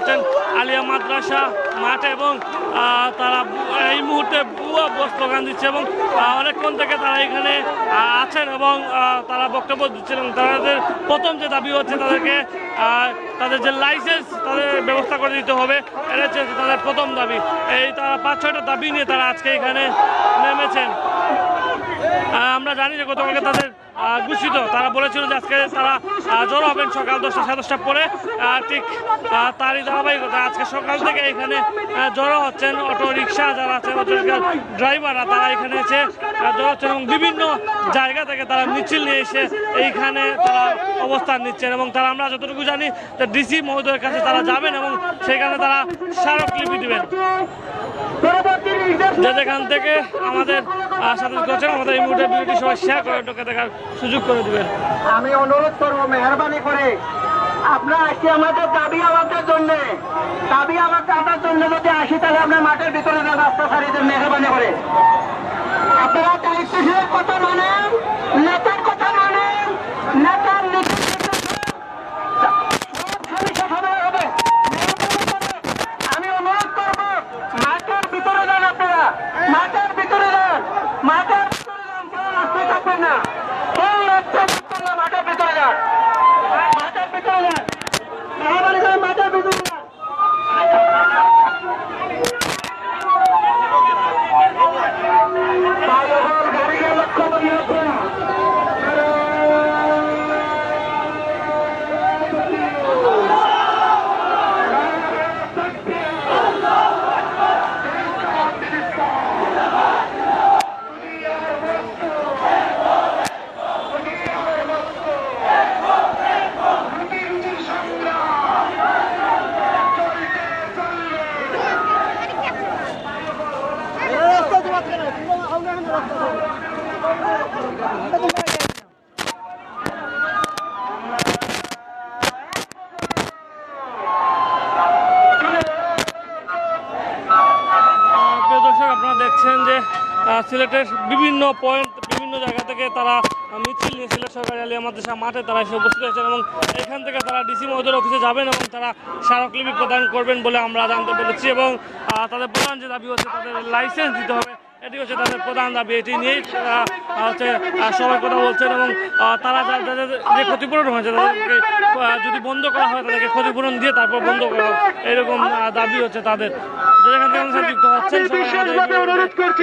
ভালোবাসা মাঠে এবং তারা এই মুহূর্তে বস স্লোগান দিচ্ছে এবং অনেকক্ষণ থেকে তারা এখানে আছেন এবং তারা বক্তব্য দিচ্ছেন তাদের প্রথম যে দাবি হচ্ছে তাদেরকে তাদের যে লাইসেন্স তাদের ব্যবস্থা করে দিতে হবে এটা হচ্ছে তাদের প্রথম দাবি। এই তারা পাঁচ, ছয়টা দাবি নিয়ে তারা আজকে এখানে নেমেছেন। আমরা জানি যে গতকালকে তাদের ঘোষিত। তারা বলেছিল যে আজকে তারা জড়ো হবেন সকাল দশটা সাড়ে দশটা পরে। ঠিক তারই ধারাবাহিকতা। আজকে সকাল থেকে এখানে জড়ো হচ্ছেন অটো রিক্সা যারা আছে অটো ড্রাইভাররা তারা এখানে এসে জড়ো হচ্ছেন এবং বিভিন্ন জায়গা থেকে তারা মিছিল নিয়ে এসে এইখানে তারা অবস্থান নিচ্ছেন এবং তারা আমরা যতটুকু জানি যে ডিসি মহোদয়ের কাছে তারা যাবেন এবং সেখানে তারা স্মারকলিপি দেবেন। যে যেখান থেকে আমাদের আমি অনুরোধ করব, মেহরবানি করে। আপনার আজকে আমাদের দাবি আমাদের জন্য। দাবি আমার কাটার জন্য যদি আসি, তাহলে আপনার মাঠের ভিতরে রাস্তা সারিয়ে দেন মেহরবানি করে। আপনারা দায়িত্বশীলের কথা মানেন নেতার কথা মানেন নেতার নীতি সমস্যা সমাধান হবে। মেহরবানি করে আমি অনুরোধ করব মাঠের ভিতরে যান আপনারা মাঠের ভিতরে যান মাঠের ভিতরে যান কেউ রাস্তায় থাকবেন না। না মাঠের ভিতরে যান মাঠের ভিতরে যান মেহরবানি করে মাঠের ভিতরে যান বায়ুবল গাড়িকে লক্ষ্য করে আপনারা আহ, প্রিয় দর্শক আপনারা দেখছেন যে সিলেটের বিভিন্ন পয়েন্ট বিভিন্ন জায়গা থেকে তারা মিছিল নিয়ে সিলেট সরকারি আলিয়া মাদ্রাসা মাঠে তারা এসে উপস্থিত হয়েছেন এবং এখান থেকে তারা ডিসি মহোদয়ের অফিসে যাবেন এবং তারা স্মারকলিপি প্রদান করবেন বলে আমরা জানতে পেরেছি এবং তাদের প্রধান যে দাবি হচ্ছে তাদের লাইসেন্স দিতে হবে, এটি হচ্ছে তাদের প্রধান দাবি। এটি নিয়েই তারা হচ্ছে সবাই কথা বলছেন এবং তারা যাদের যে ক্ষতিপূরণ হয়েছে তাদেরকে যদি বন্ধ করা হয় তাদেরকে ক্ষতিপূরণ দিয়ে তারপর বন্ধ করা এরকম দাবি হচ্ছে তাদের। যেখান থেকে যুক্ত হচ্ছেন বিশেষভাবে অনুরোধ করছি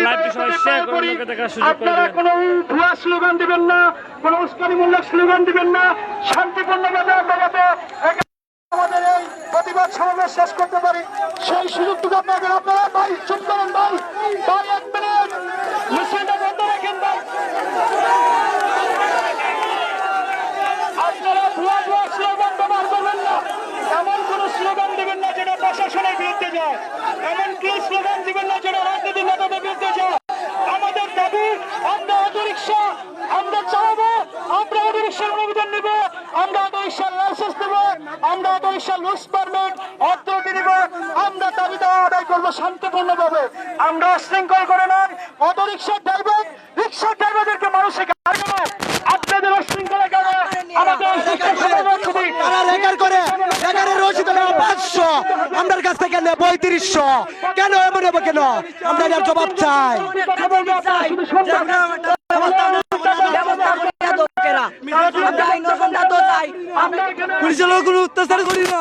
আপনারা কোনো ভুয়া স্লোগান দিবেন না কোনো উস্কানিমূলক স্লোগান দিবেন না শান্তিপূর্ণভাবে আমরা যাতে আমাদের এই প্রতিবাদ সমাবেশ শেষ করতে পারি। সেই সুযোগটুকু আপনাদের আপনারা ভাই চুপ করেন ভাই ভাই এক মিনিট মিছিলটা বন্ধ রাখেন ভাই আপনারা ভুয়া ভুয়া স্লোগান ব্যবহার করবেন না এমন কোন স্লোগান দিবেন না যেটা প্রশাসনের বিরুদ্ধে যায় এমন কি স্লোগান দিবেন না যেটা রাজনীতির নেতাদের বিরুদ্ধে যায় আমাদের দাবি আমরা অটো রিক্সা আমরা চালাবো আমরা অটো রিক্সার অনুমোদন নিব আমরা অটো রিক্সার লাইসেন্স দেবো আমরা অটো রিক্সার লুকস পারমিট অথরিটি দিব আমরা দাবি দেওয়া আদায় করব শান্তিপূর্ণভাবে। আমরা শৃঙ্খল করে নয় অটো রিক্সার ড্রাইভার রিক্সার ড্রাইভারদেরকে মানুষের আপনাদের অশৃঙ্খলা কেন আমাদের অশৃঙ্খলা তারা রেকর্ড করে রেকর্ডের রসিদ হলো পাঁচশো আমাদের কাছ থেকে নেয় পঁয়ত্রিশশো। কেন এমন হবে কেন? আমরা জবাব চাই। লোক কোনো অত্যাচার করি না।